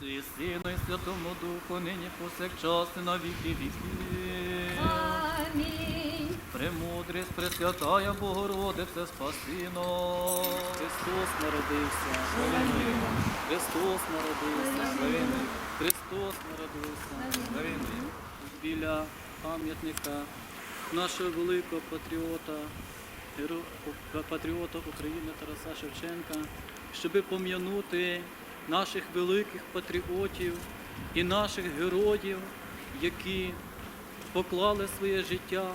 Отцю і Сину і Святому Духу, нині повсякчас і на віки віки. Амінь. Премудрість, Пресвятая Богородице, спаси нас. Христос народився, славімо. Христос народився, славімо. Христос народився, славімо. Біля пам'ятника нашого великого патріота, патріота України Тараса Шевченка, щоби пом'янути наших великих патріотів і наших героїв, які поклали своє життя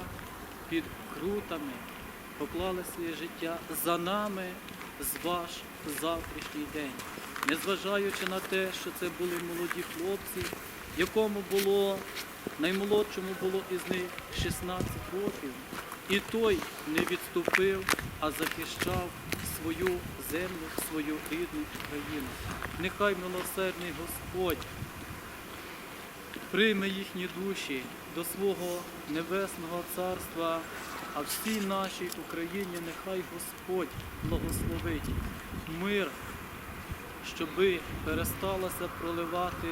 під крутами, поклали своє життя за нами з ваш завтрашній день. Незважаючи на те, що це були молоді хлопці, якому було наймолодшому було із них 16 років, і той не відступив, а захищав свою землю, свою рідну Україну. Нехай милосердний Господь прийме їхні душі до свого небесного царства, а всій нашій Україні нехай Господь благословить мир, щоби пересталася проливати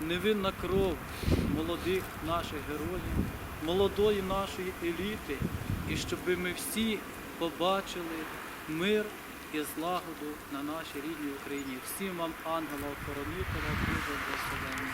невинна кров молодих наших героїв, молодої нашої еліти, і щоби ми всі побачили мир і злагоду на нашій рідній Україні. Всім вам, ангела, охоронителя, дуже благословення.